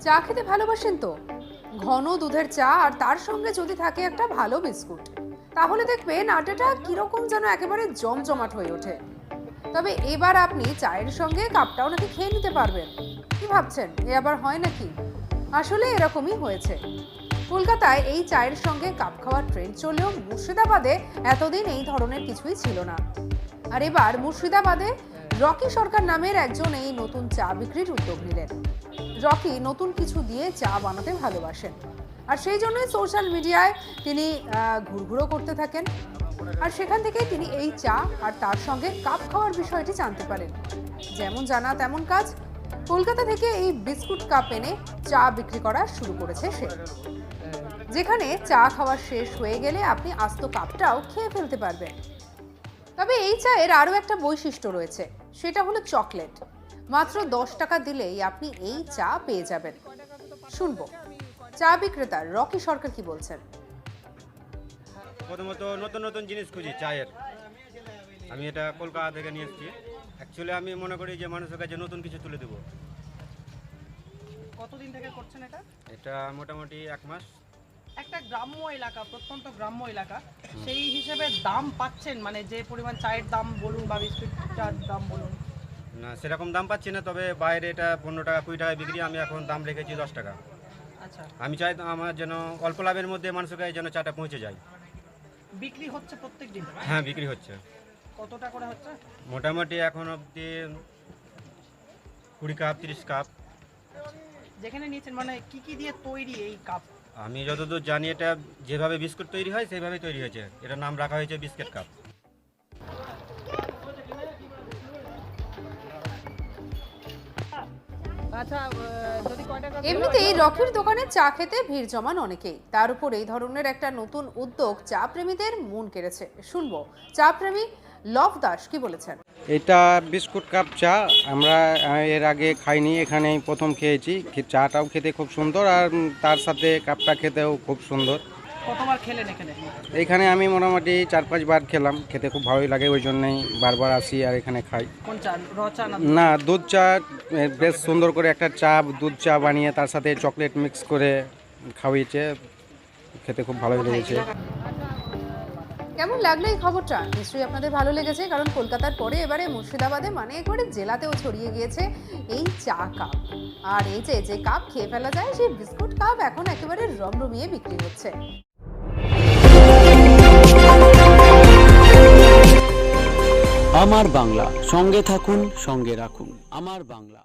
চা খেতে ভালোবাসেন তো? ঘন দুধের চা আর তার সঙ্গে যদি থাকে একটা ভালো বিস্কুট। তাহলে দেখবেন আটাটা কীরকম যেন একেবারে জমজমাট হয়ে ওঠে। তবে এবার আপনি চায়ের সঙ্গে কাপটাও নাকি খেয়ে নিতে পারবেন। কি ভাবছেন? এ আবার হয় নাকি? আসলে এরকমই হয়েছে। কলকাতায় এই চায়ের সঙ্গে কাপ খাওয়ার ট্রেন্ড চললেও মুর্শিদাবাদে এতদিন এই ধরনের কিছুই ছিল না। আর এবার মুর্শিদাবাদে রকি সরকার নামের একজন এই নতুন চা বিক্রির উদ্যোগ নিলেন। রকি নতুন কিছু দিয়ে চা বানাতে ভালোবাসেন। আর সেই জন্যই সোশ্যাল মিডিয়ায় তিনি ঘুরঘুরো করতে থাকেন। আর সেখান থেকে তিনি এই চা আর তার সঙ্গে কাপ খাওয়ার বিষয়টি জানতে পারেন। যেমন জানা, তেমন কাজ। কলকাতা থেকে এই বিস্কুট কাপ এনে চা বিক্রি করা শুরু করেছে সে। যেখানে চা খাওয়া শেষ হয়ে গেলে আপনি আস্ত কাপটাও খেয়ে ফেলতে পারবেন। তবে এই চায়ের আরও একটা বৈশিষ্ট্য রয়েছে সেটা হলো চকলেট। মাত্র দশ টাকা দিলেই আপনি এই চা পেয়ে যাবেন। শুনব। চা বিক্রেতা রকি সরকার কি বলছেন? প্রথমত নতুন নতুন জিনিস খুঁজি চায়ের। আমি এটা কলকাতা থেকে নিয়ে এসেছি। অ্যাকচুয়ালি আমি মনে করি যে মানুষের কাছে নতুন কিছু তুলে দেবো। কতদিন থেকে করছেন এটা? এটা মোটামুটি এক মাস। একটা গ্রাম্য এলাকা প্রত্যন্ত গ্রাম্য এলাকা। সেই হিসেবে দাম পাচ্ছেন মানে যে পরিমাণ চায়ের দাম বলুন বা বিস্কুটটার দাম বলুন। না সেরকম দাম পাচ্ছি না তবে বাইরে এটা পনেরো টাকা কুড়ি টাকায় বিক্রি আমি এখন দাম রেখেছি দশ টাকা। আচ্ছা। আমি চাই আমার যেন অল্প লাভের মধ্যে মানুষের কাছে যেন চাটা পৌঁছে যায়। বিক্রি হচ্ছে প্রত্যেক দিন হ্যাঁ বিক্রি হচ্ছে। কতটা করে হচ্ছে? মোটামুটি এখন অবধি কুড়ি কাপ তিরিশ কাপ। যেখানে নিয়েছেন মানে কি কি দিয়ে তৈরি এই কাপ? আমি যতদূর জানি এটা যেভাবে বিস্কুট তৈরি হয় সেইভাবেই তৈরি হয়েছে। এটার নাম রাখা হয়েছে বিস্কিট কাপ। আচ্ছা যদি এমনিতেই রকির দোকানে চা খেতে ভিড় জমান অনেকেই। তার উপর এই ধরনের একটা নতুন উদ্যোগ চা প্রেমীদের মন কেড়েছে। শুনব। চা প্রেমী লভ দাস কি বলেছেন? এটা বিস্কুট কাপ চা আমরা এর আগে খাইনি এখানেই প্রথম খেয়েছি। চাটাও খেতে খুব সুন্দর আর তার সাথে কাপটা খেতেও খুব সুন্দর। কতবার খেলেন এখানে? এখানে আমি মোটামুটি চার পাঁচবার খেলাম খেতে খুব ভালোই লাগে ওই জন্যই বারবার আসি আর এখানে খাই। কোন চা? র চা না না দুধ চা বেশ সুন্দর করে একটা চা দুধ চা বানিয়ে তার সাথে চকলেট মিক্স করে খাওয়িয়েছে খেতে খুব ভালোই লেগেছে। কেমন লাগল এই খবরটা? নিশ্চয়ই আপনাদের ভালো লেগেছে, কারণ কলকাতার পরে এবারে মুর্শিদাবাদে মানে একবারে জেলাতেও ছড়িয়ে গিয়েছে এই চা কাপ আর এই যে যে কাপ খেয়ে ফেলা যায়, সেই বিস্কুট কাপ এখন একেবারে রমরমিয়ে বিক্রি হচ্ছে। আমার বাংলা, সঙ্গে থাকুন, সঙ্গে রাখুন। আমার বাংলা।